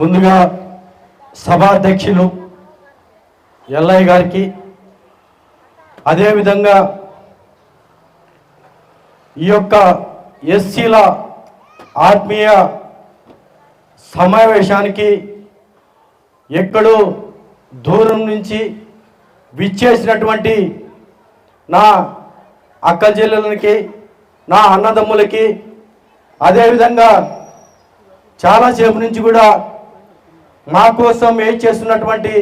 ముందుగా సభాధ్యక్షులు ఎల్లయ్య గారికి అదేవిధంగా ఈ యొక్క ఎస్సీల ఆత్మీయ సమావేశానికి ఎక్కడో దూరం నుంచి విచ్చేసినటువంటి నా అక్క చెల్లెలకి నా అన్నదమ్ములకి అదేవిధంగా చాలాసేపు నుంచి కూడా మా కోసం ఏం చేస్తున్నటువంటి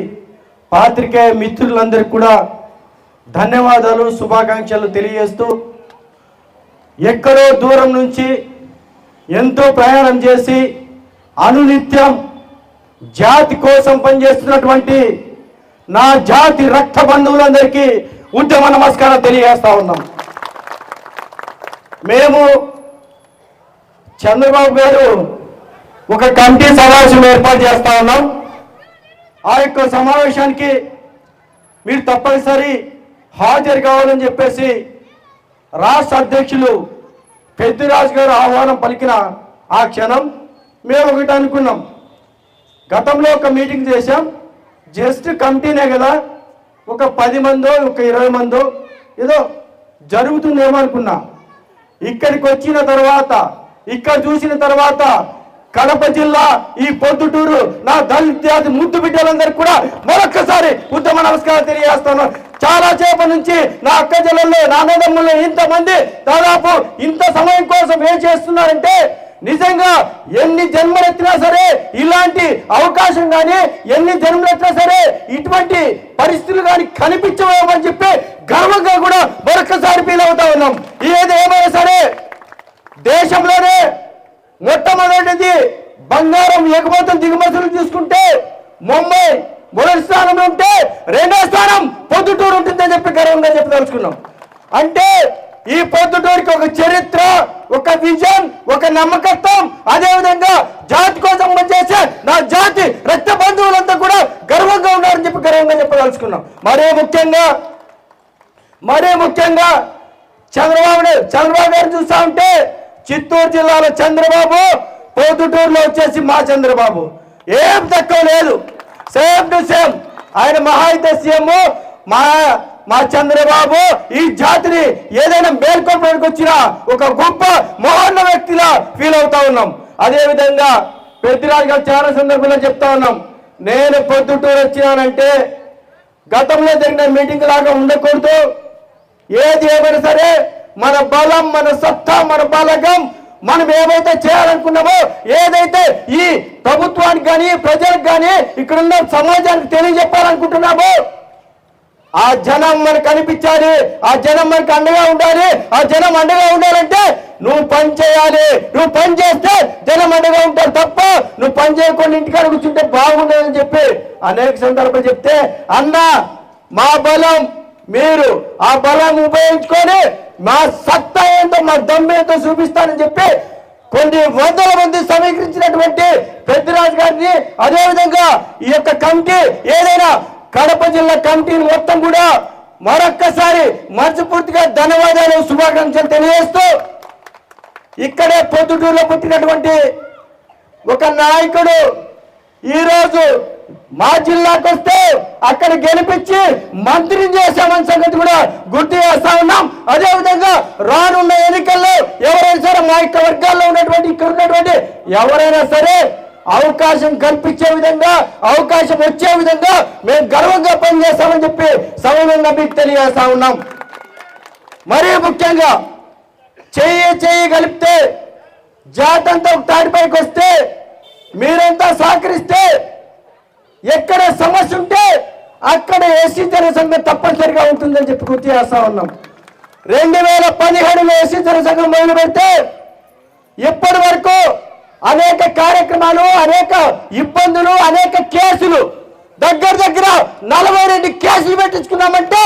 పాత్రికేయ మిత్రులందరికీ కూడా ధన్యవాదాలు శుభాకాంక్షలు తెలియజేస్తూ ఎక్కడో దూరం నుంచి ఎంతో ప్రయాణం చేసి అనునిత్యం జాతి కోసం పనిచేస్తున్నటువంటి నా జాతి రక్త బంధువులందరికీ ఉద్యమ నమస్కారం తెలియజేస్తా ఉన్నాం. మేము చంద్రబాబు గారు ఒక కమిటీ సమావేశం ఏర్పాటు చేస్తా ఉన్నాం. ఆ యొక్క సమావేశానికి మీరు తప్పనిసరి హాజరు కావాలని చెప్పేసి రాష్ట్ర అధ్యక్షులు పెద్దిరాజు గారు ఆహ్వానం పలికిన ఆ క్షణం మేము ఒకటి అనుకున్నాం. గతంలో ఒక మీటింగ్ చేశాం. జస్ట్ కమిటీనే కదా. ఒక పది మందో ఒక ఇరవై మందో ఏదో జరుగుతుందేమో అనుకున్నా. ఇక్కడికి వచ్చిన తర్వాత ఇక్కడ చూసిన తర్వాత కడప జిల్లా ఈ పొద్దుటూరు నా దళిత ముద్దు బిడ్డలందరికీ కూడా మరొక్కసారి ఉత్తమ నమస్కారం తెలియజేస్తాను. చాలా సేపు నుంచి నా అక్క జిల్లలో నా ఇంతమంది దాదాపు ఇంత సమయం కోసం ఏం చేస్తున్నారంటే నిజంగా ఎన్ని జన్మలెత్తినా సరే ఇలాంటి అవకాశం కానీ ఎన్ని జన్మలెత్తినా సరే ఇటువంటి పరిస్థితులు కానీ కనిపించవేమని చెప్పి గర్వంగా కూడా మరొకసారి ఫీల్ అవుతా ఉన్నాం. ఏది ఏమైనా సరే దేశంలోనే మొట్టమొదటిది బంగారం ఎగుమతులు దిగుమతులు తీసుకుంటే ముంబై మొదటి స్థానంలో ఉంటే రెండో స్థానం పొద్దుటూరు ఉంటుందని చెప్పి గర్వంగా చెప్పదలుచుకున్నాం. అంటే ఈ పొద్దుటూరికి ఒక చరిత్ర ఒక విజన్ ఒక నమ్మకత్వం అదేవిధంగా జాతి కోసం పనిచేసే నా జాతి రక్త బంధువులంతా కూడా గర్వంగా ఉన్నారని చెప్పి గర్వంగా చెప్పదలుచుకున్నాం. మరే ముఖ్యంగా మరే ముఖ్యంగా చంద్రబాబు నాయుడు- చంద్రబాబు గారు చూస్తా ఉంటే చిత్తూరు జిల్లాలో చంద్రబాబు పొద్దుటూరులో వచ్చేసి మా చంద్రబాబు. ఏం తక్కువ లేదు. సేమ్ టు సేమ్ ఆయన మహాయుద్ధ సీఎం మా మా చంద్రబాబు ఈ జాతిని ఏదైనా మేల్కొల్పడానికి వచ్చిన ఒక గొప్ప మహోన్న వ్యక్తిలా ఫీల్ అవుతా ఉన్నాం. అదే విధంగా గారు చాలా సందర్భంలో చెప్తా ఉన్నాం. నేను పొద్దుటూరు వచ్చినానంటే గతంలో జరిగిన మీటింగ్ లాగా ఉండకూడదు. ఏది ఏమైనా సరే మన బలం మన సత్తా మన బలగం మనం ఏమైతే చేయాలనుకున్నామో ఏదైతే ఈ ప్రభుత్వానికి కానీ ప్రజలకు కానీ ఇక్కడ ఉన్న సమాజానికి తెలియజెప్పాలనుకుంటున్నామో ఆ జనం మనకు కనిపించాలి ఆ జనం మనకు అండగా ఉండాలి ఆ జనం అండగా ఉండాలంటే నువ్వు పని చేయాలి. నువ్వు పని చేస్తే జనం అండగా ఉంటారు తప్ప నువ్వు పని చేయకుండా ఇంటికాడ కూర్చుంటే బాగుండదని చెప్పి అనేక సందర్భాలు చెప్తే అన్న మా బలం మీరు ఆ బలం ఉపయోగించుకొని మా సత్తా ఏంటో మా దమ్ము చూపిస్తానని చెప్పి కొన్ని వందల మంది సమీకరించినటువంటి పెద్దరాజు గారిని అదేవిధంగా ఈ యొక్క కమిటీ ఏదైనా కడప జిల్లా కమిటీ మొత్తం కూడా మరొక్కసారి మనస్ఫూర్తిగా ధన్యవాదాలు శుభాకాంక్షలు తెలియజేస్తూ ఇక్కడే పొద్దుటూరులో పుట్టినటువంటి ఒక నాయకుడు ఈరోజు మా జిల్లాకు వస్తే అక్కడ గెలిపించి మంత్రిని చేశామని సంగతి కూడా గుర్తు చేస్తా ఉన్నాం. అదే విధంగా రానున్న ఎన్నికల్లో ఎవరైనా సరే మా యొక్క వర్గాల్లో ఉన్నటువంటి ఇక్కడ ఉన్నటువంటి ఎవరైనా సరే అవకాశం కల్పించే విధంగా అవకాశం వచ్చే విధంగా మేము గర్వంగా పనిచేస్తామని చెప్పి సమయంగా మీకు తెలియజేస్తా ఉన్నాం. మరీ ముఖ్యంగా చెయ్యి చెయ్యి కలిపితే జాతంతా ఒక తాటిపైకి వస్తే మీరంతా సహకరిస్తే ఎక్కడ సమస్య ఉంటే అక్కడ ఎస్సీ జనసంఘం తప్పనిసరిగా ఉంటుందని చెప్పి గుర్తు చేస్తా ఉన్నాం. రెండు వేల పదిహేడులో ఎస్సీ జనసంఘం మొదలు పెడితే ఇప్పటి వరకు అనేక కార్యక్రమాలు అనేక ఇబ్బందులు అనేక కేసులు దగ్గర దగ్గర నలభై రెండు కేసులు పెట్టించుకున్నామంటే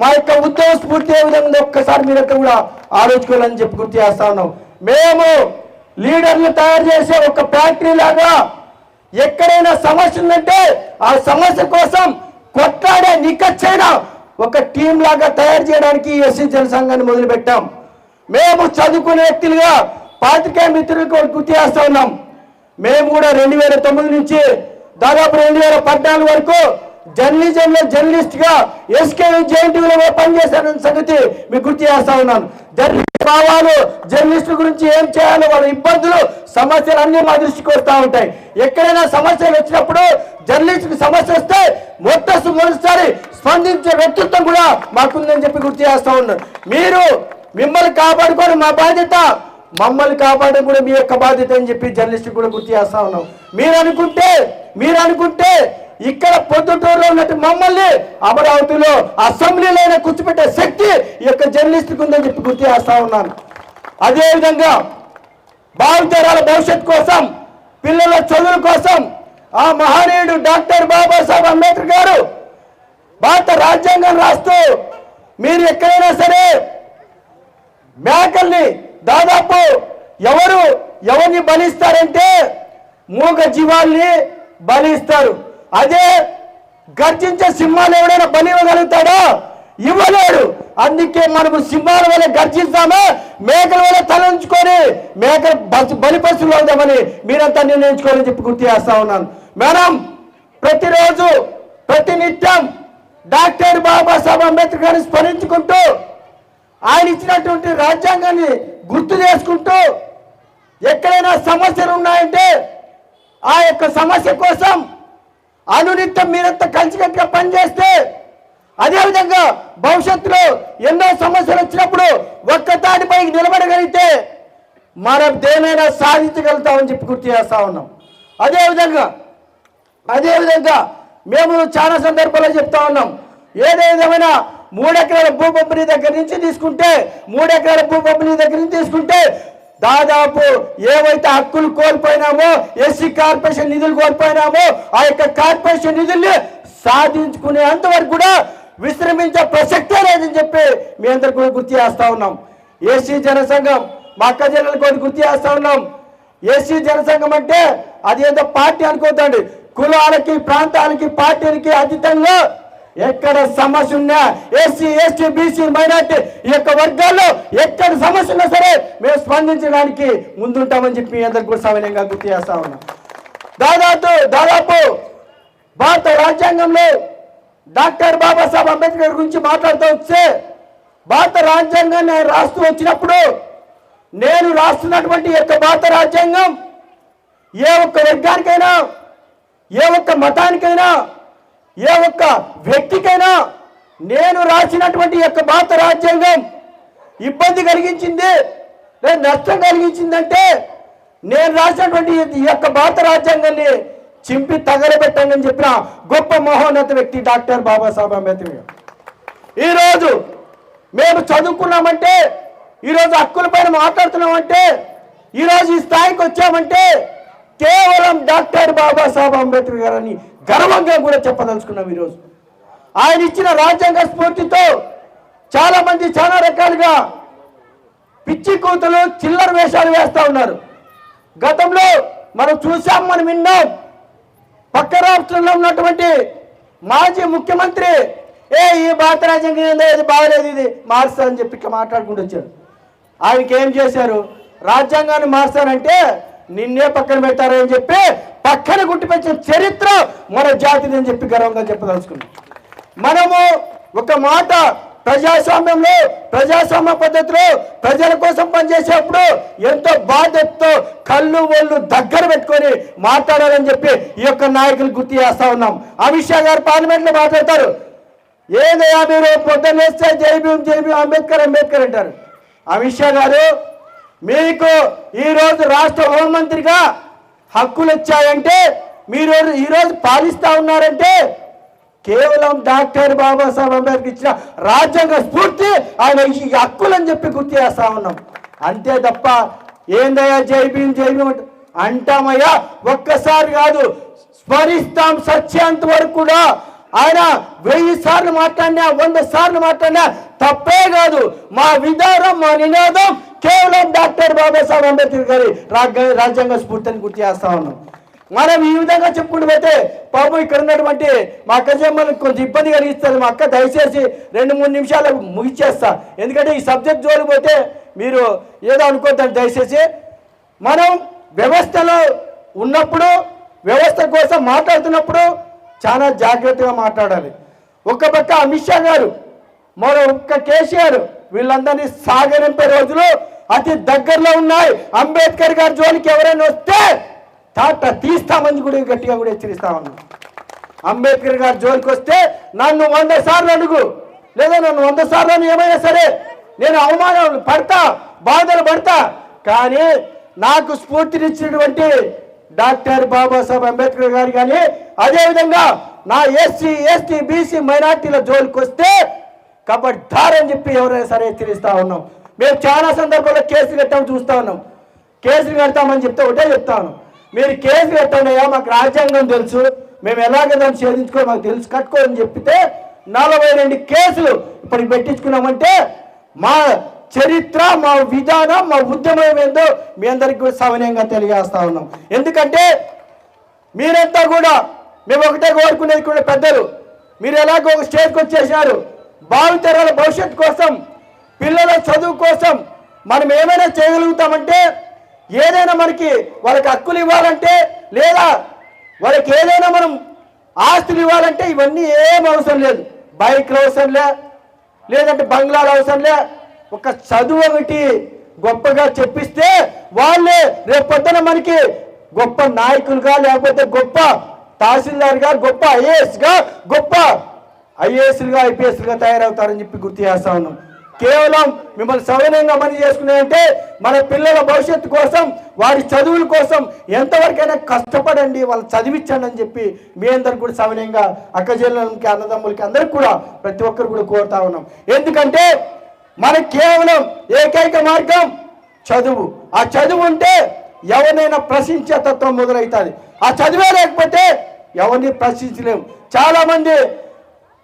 మా యొక్క ఉద్యోగ స్ఫూర్తి ఏ విధంగా ఒక్కసారి మీరంతా కూడా ఆలోచుకోవాలని చెప్పి గుర్తు చేస్తా ఉన్నాం. మేము లీడర్లు తయారు చేసే ఒక ఫ్యాక్టరీ లాగా ఎక్కడైనా సమస్య ఉందంటే ఆ సమస్య కోసం కొట్లాడే నిక్కచ్చైన ఒక టీం లాగా తయారు చేయడానికి ఎస్సీ జనసంఘాన్ని మొదలుపెట్టాం. మేము చదువుకునే వ్యక్తులుగా పాతికే మిత్రులకు గుర్తు చేస్తా ఉన్నాం. మేము కూడా రెండు వేల తొమ్మిది నుంచి దాదాపు రెండు వేల పద్నాలుగు వరకు జర్నలిజంలో జర్నలిస్ట్గా ఎస్కే జేఎన్టీవీలో పనిచేశానన్న సంగతి మీకు గుర్తు చేస్తా ఉన్నాను. జర్నలిస్ట్ భావాలు జర్నలిస్టుల గురించి ఏం చేయాలో వాళ్ళ ఇబ్బందులు సమస్యలు అన్ని మా దృష్టికి వస్తూ ఉంటాయి. ఎక్కడైనా సమస్యలు వచ్చినప్పుడు జర్నలిస్టుకి సమస్య వస్తే మొత్తం మొదటిసారి స్పందించే వ్యక్తిత్వం కూడా మాకుందని చెప్పి గుర్తు చేస్తా ఉన్నారు మీరు మిమ్మల్ని కాపాడుకోవడం మా బాధ్యత. మమ్మల్ని కాపాడడం కూడా మీ యొక్క బాధ్యత అని చెప్పి జర్నలిస్ట్ కూడా గుర్తు చేస్తా ఉన్నాం. మీరు అనుకుంటే మీరు అనుకుంటే ఇక్కడ పొద్దుటూరులో ఉన్నట్టు మమ్మల్ని అమరావతిలో అసెంబ్లీలో కూర్చోబెట్టే శక్తి ఈ యొక్క జర్నలిస్ట్కి ఉందని చెప్పి గుర్తు చేస్తా ఉన్నాను. అదేవిధంగా భావితరాల భవిష్యత్ కోసం పిల్లల చదువుల కోసం ఆ మహనీయుడు డాక్టర్ బాబాసాహెబ్ అంబేద్కర్ గారు భారత రాజ్యాంగం రాస్తూ మీరు ఎక్కడైనా సరే మేకల్ని దాదాపు ఎవరు ఎవరిని బలిస్తారంటే మూగ జీవాల్ని బలిస్తారు. అదే గర్జించే సింహాలు ఎవడైనా బలి ఇవ్వగలుగుతాడా? ఇవ్వలేడు. అందుకే మనము సింహాల వల్ల గర్జిస్తామా మేకల వల్ల తలంచుకొని మేక బలి- బలి పశువులు అవుదామని మీరంతా నిర్ణయించుకోవాలని చెప్పి గుర్తు చేస్తా ఉన్నాను. మేడం ప్రతిరోజు ప్రతినిత్యం డాక్టర్ బాబాసాహెబ్ అంబేద్కర్ గారిని స్మరించుకుంటూ ఆయన ఇచ్చినటువంటి రాజ్యాంగాన్ని గుర్తు చేసుకుంటూ ఎక్కడైనా సమస్యలు ఉన్నాయంటే ఆ యొక్క సమస్య కోసం అనునిత్యం మీరంతా కలిసికట్టుగా పనిచేస్తే అదేవిధంగా భవిష్యత్తులో ఎన్నో సమస్యలు వచ్చినప్పుడు ఒక్క తాటిపైకి నిలబడగలిగితే మనం దేనైనా సాధించగలుగుతామని చెప్పి గుర్తు చేస్తా ఉన్నాం. అదేవిధంగా అదేవిధంగా మేము చాలా సందర్భాల్లో చెప్తా ఉన్నాం. ఏదేదేమైనా మూడెకరాల భూ పంపిణీ దగ్గర నుంచి తీసుకుంటే మూడెకరాల భూ పంపిణీ దగ్గర నుంచి తీసుకుంటే దాదాపు ఏవైతే హక్కులు కోల్పోయినామో ఎస్సీ కార్పొరేషన్ నిధులు కోల్పోయినామో ఆ యొక్క కార్పొరేషన్ నిధుల్ని సాధించుకునే అంతవరకు కూడా విశ్రమించే ప్రసక్తే లేదని చెప్పి మీ అందరు కూడా గుర్తు చేస్తా ఉన్నాం. ఏసీ జనసంఘం మా అక్క జిల్లాలకు కూడా గుర్తు చేస్తా ఉన్నాం. ఏసీ జనసంఘం అంటే అది ఏదో పార్టీ అనుకోతండి కులాలకి ప్రాంతాలకి పార్టీలకి అతీతంగా ఎక్కడ సమస్య ఉన్నా ఎస్సీ ఎస్టీ బీసీ మైనార్టీ ఈ యొక్క వర్గాల్లో ఎక్కడ సమస్య ఉన్నా సరే మేము స్పందించడానికి ముందుంటామని చెప్పి మీ అందరికి కూడా సవినయంగా గుర్తు చేస్తా ఉన్నాం. దాదాపు దాదాపు భారత రాజ్యాంగంలో డాక్టర్ బాబాసాహెబ్ అంబేద్కర్ గురించి మాట్లాడుతూ వస్తే భారత రాజ్యాంగాన్ని ఆయన రాస్తూ వచ్చినప్పుడు నేను రాస్తున్నటువంటి యొక్క భారత రాజ్యాంగం ఏ ఒక్క వర్గానికైనా ఏ ఒక్క మతానికైనా ఏ ఒక్క వ్యక్తికైనా నేను రాసినటువంటి యొక్క భారత రాజ్యాంగం ఇబ్బంది కలిగించింది లేదా నష్టం కలిగించిందంటే నేను రాసినటువంటి ఈ యొక్క భారత రాజ్యాంగాన్ని చింపి తగలబెట్టండి అని చెప్పిన గొప్ప మహోన్నత వ్యక్తి డాక్టర్ బాబాసాహెబ్ అంబేద్కర్ గారు. ఈరోజు మేము చదువుకున్నామంటే ఈరోజు హక్కుల పైన మాట్లాడుతున్నామంటే ఈరోజు ఈ స్థాయికి వచ్చామంటే కేవలం డాక్టర్ బాబాసాహెబ్ అంబేద్కర్ గారని గర్వంగా కూడా చెప్పదలుచుకున్నాం ఈరోజు. ఆయన ఇచ్చిన రాజ్యాంగ స్ఫూర్తితో చాలా మంది చాలా రకాలుగా పిచ్చి కూతులు చిల్లర వేషాలు వేస్తూ ఉన్నారు. గతంలో మనం చూసాం మనం విన్నాం. పక్క రాష్ట్రంలో ఉన్నటువంటి మాజీ ముఖ్యమంత్రి ఏ ఈ భారత రాజ్యాంగం ఏందో ఇది బాగలేదు ఇది మారుస్తారని చెప్పి ఇట్లా మాట్లాడుకుంటూ వచ్చాడు. ఆయనకి ఏం చేశారు? రాజ్యాంగాన్ని మారుస్తారంటే నిన్నే పక్కన పెడతారని చెప్పి పక్కన గుట్టిపెట్టిన చరిత్ర మన జాతిది అని చెప్పి గర్వంగా చెప్పదలుచుకున్నాం. మనము ఒక మాట ప్రజాస్వామ్యంలో ప్రజాస్వామ్య పద్ధతిలో ప్రజల కోసం పనిచేసేప్పుడు ఎంతో బాధ్యతతో కళ్ళు ఒళ్ళు దగ్గర పెట్టుకొని మాట్లాడాలని చెప్పి ఈ యొక్క నాయకులు గుర్తు చేస్తా ఉన్నాం. అమిత్ షా గారు పార్లమెంట్లో మాట్లాడతారు ఏదయ్యా మీరు పొద్దున్నేస్తే జై జై అంబేద్కర్ అంబేద్కర్ అంటారు. అమిత్ షా గారు మీకు ఈరోజు రాష్ట్ర హోంమంత్రిగా హక్కులు వచ్చాయంటే మీరు ఈరోజు పాలిస్తా ఉన్నారంటే కేవలం డాక్టర్ బాబాసాహెబ్ అంబేద్కర్ ఇచ్చిన రాజ్యాంగ స్ఫూర్తి ఆయన ఈ హక్కులని చెప్పి గుర్తు చేస్తా ఉన్నాం. అంతే తప్ప ఏందయ్యా జై జైబీ అంట- అంటామయ్యా? ఒక్కసారి కాదు స్మరిస్తాం సత్యాంత వరకు కూడా ఆయన వెయ్యి సార్లు మాట్లాడినా వంద సార్లు మాట్లాడినా తప్పే కాదు. మా విధానం మా నినాదం కేవలం డాక్టర్ బాబాసాహెబ్ అంబేద్కర్ గారి రాజ్యాంగ స్ఫూర్తిని గుర్తు చేస్తా ఉన్నాం. మనం ఈ విధంగా చెప్పుకుంటూ పోతే పాపం ఇక్కడ ఉన్నటువంటి మా అక్క చెమ్మలకు కొంచెం ఇబ్బంది కలిగిస్తారు. మా అక్క దయచేసి రెండు మూడు నిమిషాలు ముగిచేస్తా ఎందుకంటే ఈ సబ్జెక్ట్ జోలికి పోతే మీరు ఏదో అనుకోద్దండి. దయచేసి మనం వ్యవస్థలో ఉన్నప్పుడు వ్యవస్థ కోసం మాట్లాడుతున్నప్పుడు చాలా జాగ్రత్తగా మాట్లాడాలి. ఒక పక్క అమిత్ షా గారు మరో ఒక్క కేసీఆర్ వీళ్ళందరినీ సాగరింపే రోజులు అతి దగ్గరలో ఉన్నాయి. అంబేద్కర్ గారి జోలికి ఎవరైనా వస్తే తాట తీస్తామని కూడా గట్టిగా కూడా హెచ్చరిస్తామన్నా అంబేద్కర్ గారి జోలికి వస్తే నన్ను వంద సార్లు అడుగు. లేదా నన్ను వంద సార్లు అని ఏమైనా సరే నేను అవమానాలు పడతా బాధలు పడతా. కానీ నాకు స్ఫూర్తినిచ్చినటువంటి డాక్టర్ బాబాసాహెబ్ అంబేద్కర్ గారు కానీ అదేవిధంగా నా ఎస్సీ ఎస్టీ బీసీ మైనార్టీల జోలికి వస్తే కాబట్టి దారని చెప్పి ఎవరైనా సరే హెచ్చరిస్తా ఉన్నాం. మేము చాలా సందర్భాల్లో కేసులు కట్టామని చూస్తా ఉన్నాం. కేసులు కడతామని చెప్తే ఒకటే చెప్తాను మీరు కేసులు కట్టండియా మాకు రాజ్యాంగం తెలుసు. మేము ఎలాగ దాన్ని ఛేదించుకో మాకు తెలుసు కట్టుకోని చెప్తే నలభై రెండు కేసులు ఇప్పుడు పెట్టించుకున్నామంటే మా చరిత్ర మా విధానం మా ఉద్యమం ఏందో మీ అందరికీ కూడా సవినయంగా తెలియజేస్తా ఉన్నాం. ఎందుకంటే మీరంతా కూడా మేము ఒకటే కోరుకునేది కూడా పెద్దలు మీరు ఎలాగో ఒక స్టేజ్కి వచ్చేసినారు. భావితరాల భవిష్యత్తు కోసం పిల్లల చదువు కోసం మనం ఏమైనా చేయగలుగుతామంటే ఏదైనా మనకి వాళ్ళకి హక్కులు ఇవ్వాలంటే లేదా వాళ్ళకి ఏదైనా మనం ఆస్తులు ఇవ్వాలంటే ఇవన్నీ ఏం అవసరం లేదు. బైక్లు అవసరం లే లేదంటే బంగ్లాలు అవసరం లే ఒక చదువు ఒకటి గొప్పగా చెప్పిస్తే వాళ్ళే రేపొద్దున మనకి గొప్ప నాయకులుగా లేకపోతే గొప్ప తహసీల్దార్గా గొప్ప ఐఏఎస్గా గొప్ప ఐఏఎస్లుగా ఐపీఎస్లుగా తయారవుతారని చెప్పి గుర్తు చేస్తా ఉన్నాం. కేవలం మిమ్మల్ని సౌకర్యంగా మని చేసుకున్నాయంటే మన పిల్లల భవిష్యత్తు కోసం వారి చదువుల కోసం ఎంతవరకైనా కష్టపడండి వాళ్ళు చదివించండి అని చెప్పి మీ అందరు కూడా సవినయంగా అక్కజల్లులకి అన్నదమ్ములకి అందరికి కూడా ప్రతి ఒక్కరు కూడా కోరుతా ఉన్నాం. ఎందుకంటే మనకి కేవలం ఏకైక మార్గం చదువు. ఆ చదువు ఉంటే ఎవరినైనా ప్రశ్నించే తత్వం మొదలవుతుంది ఆ చదివే లేకపోతే ఎవరిని ప్రశ్నించలేము చాలా మంది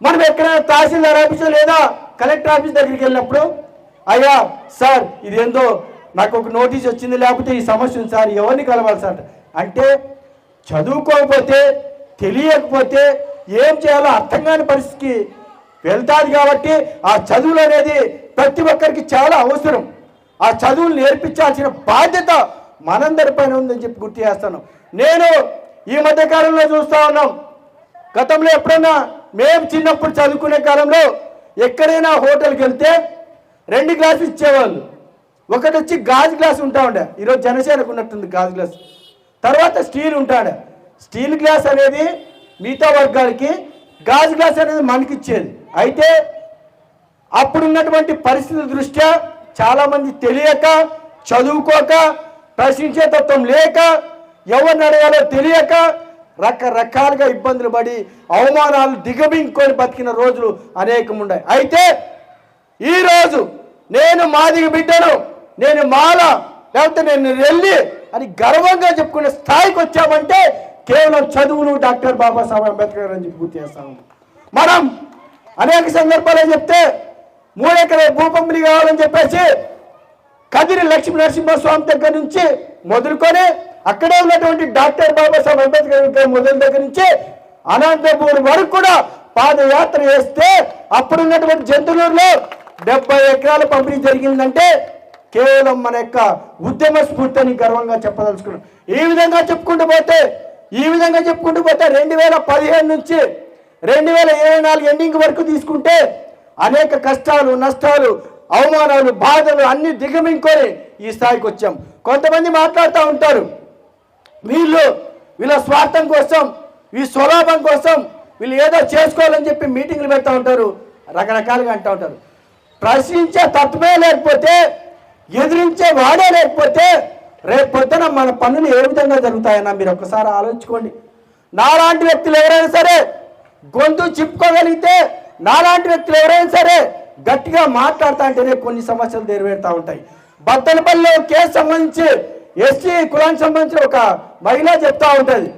మనం ఎక్కడైనా తహసీల్దార్ ఆఫీస్ లేదా కలెక్టర్ ఆఫీస్ దగ్గరికి వెళ్ళినప్పుడు అయ్యా సార్ ఇదేందో నాకు ఒక నోటీస్ వచ్చింది లేకపోతే ఈ సమస్య ఉంది సార్ ఎవరిని కలవాలి సార్? అంటే చదువుకోకపోతే తెలియకపోతే ఏం చేయాలో అర్థం కాని పరిస్థితికి వెళ్తాది కాబట్టి ఆ చదువులు అనేది ప్రతి ఒక్కరికి చాలా అవసరం. ఆ చదువులు నేర్పించాల్సిన బాధ్యత మనందరిపైన ఉందని చెప్పి గుర్తు చేస్తాను. నేను ఈ మధ్య కాలంలో ఉన్నాం. గతంలో ఎప్పుడైనా మేము చిన్నప్పుడు చదువుకునే కాలంలో ఎక్కడైనా హోటల్కి వెళ్తే రెండు గ్లాసులు ఇచ్చేవాళ్ళు. ఒకటి వచ్చి గాజు గ్లాస్ ఉంటా ఉండే. ఈరోజు జనసేనకు ఉన్నట్టుంది గాజు గ్లాస్. తర్వాత స్టీల్ ఉంటాడు స్టీల్ గ్లాస్ అనేది మిగతా వర్గాలకి గాజు గ్లాస్ అనేది మనకిచ్చేది అయితే అప్పుడున్నటువంటి పరిస్థితుల దృష్ట్యా చాలామంది తెలియక చదువుకోక ప్రశ్నించే తత్వం లేక ఎవరిని అడగాలో తెలియక రకరకాలుగా ఇబ్బందులు పడి అవమానాలు దిగమింగుకొని బతికిన రోజులు అనేకం ఉన్నాయి అయితే ఈరోజు నేను మాదిగ బిడ్డను నేను మాల లేకపోతే నేను వెళ్ళి అని గర్వంగా చెప్పుకునే స్థాయికి వచ్చామంటే కేవలం చదువులు డాక్టర్ బాబాసాహెబ్ అంబేద్కర్ అని చెప్పి గుర్తు చేస్తాము మనం అనేక సందర్భాల్లో చెప్తే మూడెకర భూపంపిణీ కావాలని చెప్పేసి కదిరి లక్ష్మీ నరసింహస్వామి దగ్గర నుంచి మొదలుకొని అక్కడే ఉన్నటువంటి డాక్టర్ బాబాసాహెబ్ అంబేద్కర్ విగ్రహం మొదలు దగ్గర నుంచి అనంతపూర్ వరకు కూడా పాదయాత్ర చేస్తే అప్పుడు ఉన్నటువంటి జంతువులలో డెబ్బై ఎకరాల పంపిణీ జరిగిందంటే కేవలం మన యొక్క ఉద్యమ స్ఫూర్తిని గర్వంగా చెప్పదలుచుకున్నాం. ఈ విధంగా చెప్పుకుంటూ పోతే ఈ విధంగా చెప్పుకుంటూ పోతే రెండు వేల పదిహేను నుంచి రెండు వేల ఇరవై నాలుగు ఎండింగ్ వరకు తీసుకుంటే అనేక కష్టాలు నష్టాలు అవమానాలు బాధలు అన్ని దిగమింకొని ఈ స్థాయికి వచ్చాం. కొంతమంది మాట్లాడుతూ ఉంటారు వీళ్ళు వీళ్ళ స్వార్థం కోసం ఈ స్వలాభం కోసం వీళ్ళు ఏదో చేసుకోవాలని చెప్పి మీటింగ్లు పెడతా ఉంటారు రకరకాలుగా అంటూ ఉంటారు. ప్రశ్నించే తత్వమే లేకపోతే ఎదిరించే వాడే లేకపోతే రేపు పొద్దున మన పనులు ఏ విధంగా జరుగుతాయన్నా మీరు ఒక్కసారి ఆలోచించుకోండి. నాలాంటి వ్యక్తులు ఎవరైనా సరే గొంతు చిప్పుకోగలిగితే నాలాంటి వ్యక్తులు ఎవరైనా సరే గట్టిగా మాట్లాడుతా అంటేనే కొన్ని సమస్యలు నెరవేరుతూ ఉంటాయి. బద్దలపల్లి కేసు సంబంధించి ఎస్టీ కులానికి సంబంధించిన ఒక మహిళ చెప్తా ఉంటుంది.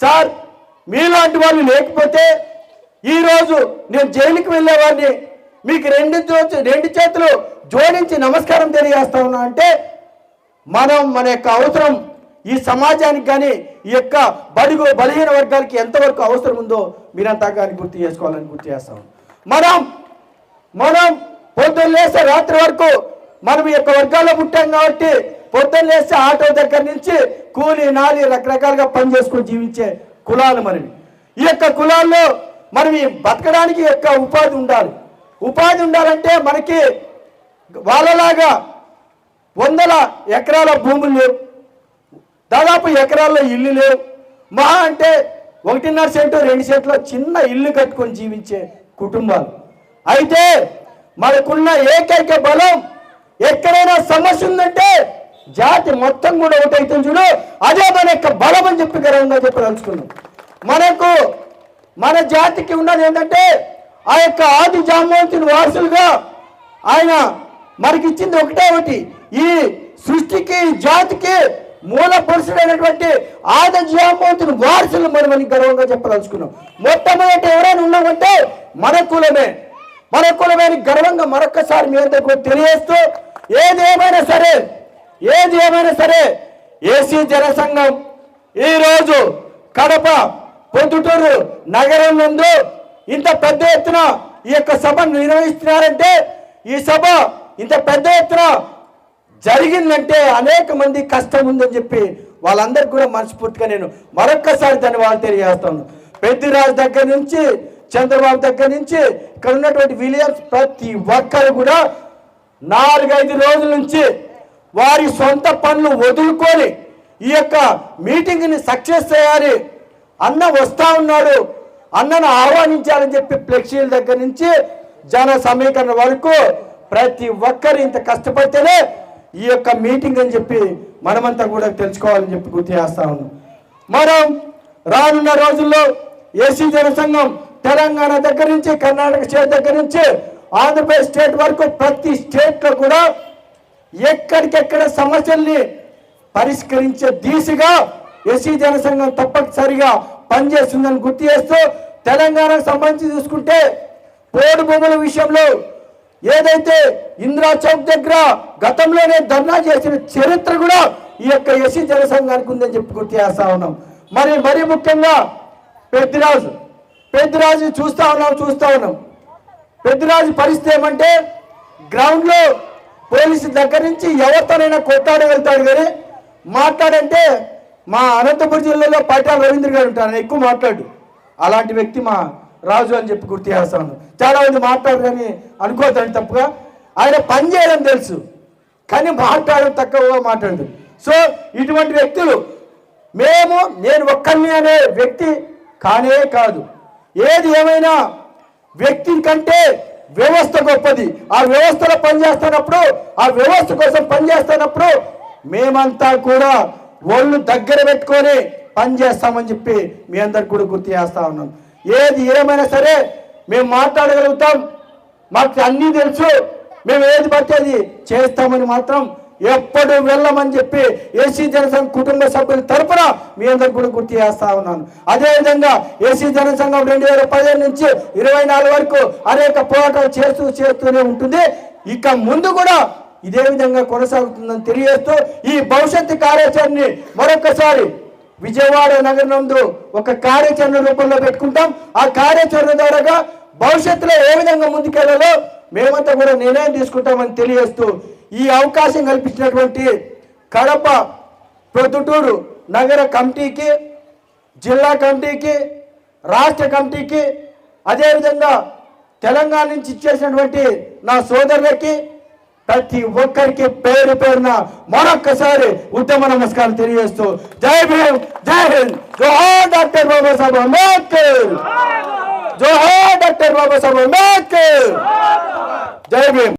సార్ మీలాంటి వాళ్ళు లేకపోతే ఈరోజు నేను జైలుకి వెళ్ళేవాడిని. మీకు రెండు చో- రెండు చేతులు జోడించి నమస్కారం తెలియజేస్తా ఉన్నా అంటే మనం మన యొక్క అవసరం ఈ సమాజానికి కానీ ఈ యొక్క బడుగు బలహీన వర్గాలకి ఎంతవరకు అవసరం ఉందో మీరంతా కానీ గుర్తు చేసుకోవాలని గుర్తు చేస్తాం. మనం మనం పొద్దున్న లేస్తే రాత్రి వరకు మనం ఈ యొక్క వర్గాల్లో పుట్టాం కాబట్టి పొద్దున్న లేస్తే ఆటో దగ్గర నుంచి కూలి నాలి రకరకాలుగా పని చేసుకొని జీవించే కులాలు మనవి. ఈ యొక్క కులాల్లో మనం బతకడానికి యొక్క ఉపాధి ఉండాలి. ఉపాధి ఉండాలంటే మనకి వాళ్ళలాగా వందల ఎకరాల భూములు లేవు. దాదాపు ఎకరాల్లో ఇల్లు లేవు. మా అంటే ఒకటిన్నర సెంటు రెండు సెంట్లో చిన్న ఇల్లు కట్టుకొని జీవించే కుటుంబాలు. అయితే మనకున్న ఏకైక బలం ఎక్కడైనా సమస్య ఉందంటే జాతి మొత్తం కూడా ఒకటైతే చూడు. అదే మన యొక్క బలం అని చెప్పి గర్వంగా చెప్పదలుచుకున్నాం. మనకు మన జాతికి ఉన్నది ఏంటంటే ఆ యొక్క ఆది జామోతిని వారసులుగా ఆయన మనకి ఇచ్చింది ఒకటే ఒకటి. ఈ సృష్టికి ఈ జాతికి మూల పురుషుడైనటువంటి ఆది జామవంతుని వారసులు మనం అని గర్వంగా చెప్పదలుచుకున్నాం. మొట్టమొదటి ఎవరైనా ఉన్నామంటే మన కులమే. మన కులమే అని గర్వంగా మరొకసారి మీ అందరికీ తెలియజేస్తూ ఏది ఏమైనా సరే ఏది ఏమైనా సరే ఏసీ జనసంఘం ఈరోజు కడప పొద్దుటూరు నగరం నందు ఇంత పెద్ద ఎత్తున ఈ యొక్క సభను నిర్వహిస్తున్నారంటే ఈ సభ ఇంత పెద్ద ఎత్తున జరిగిందంటే అనేక మంది కష్టం ఉందని చెప్పి వాళ్ళందరికీ కూడా మనస్ఫూర్తిగా నేను మరొక్కసారి ధన్యవాదాలు తెలియజేస్తాను. పెద్దిరాజు దగ్గర నుంచి చంద్రబాబు దగ్గర నుంచి ఇక్కడ ఉన్నటువంటి విలియమ్స్ ప్రతి ఒక్కరు కూడా నాలుగైదు రోజుల నుంచి వారి సొంత పనులు వదులుకొని ఈ యొక్క మీటింగ్ని సక్సెస్ చేయాలి. అన్న వస్తా ఉన్నాడు. అన్నను ఆహ్వానించాలని చెప్పి ఫ్లెక్సీల దగ్గర నుంచి జన సమీకరణ వరకు ప్రతి ఒక్కరు ఇంత కష్టపడితేనే ఈ యొక్క మీటింగ్ అని చెప్పి మనమంతా కూడా తెలుసుకోవాలని చెప్పి గుర్తు చేస్తా ఉన్నాం. మనం రానున్న రోజుల్లో ఏసీ జనసంఘం తెలంగాణ దగ్గర నుంచి కర్ణాటక స్టేట్ దగ్గర నుంచి ఆంధ్రప్రదేశ్ స్టేట్ వరకు ప్రతి స్టేట్లో కూడా ఎక్కడికెక్కడ సమస్యల్ని పరిష్కరించే దిశగా ఎస్సీ జనసంఘం తప్పనిసరిగా పనిచేస్తుందని గుర్తు చేస్తూ తెలంగాణకు సంబంధించి చూసుకుంటే పోడు భూముల విషయంలో ఏదైతే ఇందిరా చౌక్ దగ్గర గతంలోనే ధర్నా చేసిన చరిత్ర కూడా ఈ యొక్క ఎస్సీ జనసంఘానికి ఉందని చెప్పి గుర్తు చేస్తా ఉన్నాం. మరి మరి ముఖ్యంగా పెద్దిరాజు పెద్దిరాజు చూస్తా ఉన్నాం చూస్తా ఉన్నాం. పెద్దిరాజు పరిస్థితి ఏమంటే గ్రౌండ్లో పోలీసు దగ్గర నుంచి ఎవరితోనైనా కొట్టాడగలుగుతాడు కానీ మాట్లాడంటే మా అనంతపురం జిల్లాలో పైటాల రవీంద్ర గారు ఉంటారు ఎక్కువ మాట్లాడు. అలాంటి వ్యక్తి మా రాజు అని చెప్పి గుర్తు చేస్తాను చాలా మంది మాట్లాడు కానీ అనుకోతాడు తప్పుగా. ఆయన పని చేయడం తెలుసు కానీ మాట్లాడడం తక్కువగా మాట్లాడదు సో ఇటువంటి వ్యక్తులు మేము నేను ఒక్కరిని అనే వ్యక్తి కానే కాదు. ఏది ఏమైనా వ్యక్తి కంటే వ్యవస్థ గొప్పది. ఆ వ్యవస్థలో పనిచేస్తున్నప్పుడు ఆ వ్యవస్థ కోసం పనిచేస్తున్నప్పుడు మేమంతా కూడా ఒళ్ళు దగ్గర పెట్టుకొని పనిచేస్తామని చెప్పి మీ అందరికి కూడా గుర్తు చేస్తా ఉన్నాం. ఏది ఏమైనా సరే మేము మాట్లాడగలుగుతాం. మాకు అన్నీ తెలుసు. మేము ఏది పడితే చేస్తామని మాత్రం ఎప్పుడు వెళ్ళమని చెప్పి ఏసీ జనసంఘ కుటుంబ సభ్యుల తరపున మీ అందరు కూడా గుర్తు చేస్తా ఉన్నాను. అదేవిధంగా ఏసీ జనసంఘం రెండు వేల పదిహేను నుంచి ఇరవై నాలుగు వరకు అనేక పోరాటాలు చేస్తూ చేస్తూనే ఉంటుంది. ఇక ముందు కూడా ఇదే విధంగా కొనసాగుతుందని తెలియజేస్తూ ఈ భవిష్యత్తు కార్యాచరణని మరొకసారి విజయవాడ నగరం ఒక కార్యాచరణ రూపంలో పెట్టుకుంటాం. ఆ కార్యాచరణ ద్వారా భవిష్యత్తులో ఏ విధంగా ముందుకెళ్ళాలో మేమంతా కూడా నిర్ణయం తీసుకుంటామని తెలియజేస్తూ ఈ అవకాశం కల్పించినటువంటి కడప ప్రొద్దుటూరు నగర కమిటీకి జిల్లా కమిటీకి రాష్ట్ర కమిటీకి అదేవిధంగా తెలంగాణ నుంచి ఇచ్చేసినటువంటి నా సోదరులకి ప్రతి ఒక్కరికి పేరు పేరున మరొక్కసారి ఉత్తమ నమస్కారం తెలియజేస్తూ జై భీమ్ జై హింద్. జోహార్ డాక్టర్ బాబాసాహెబ్ అంబేద్కర్. జోహార్ డాక్టర్ బాబాసాహెబ్ అంబేద్కర్. జై భీమ్.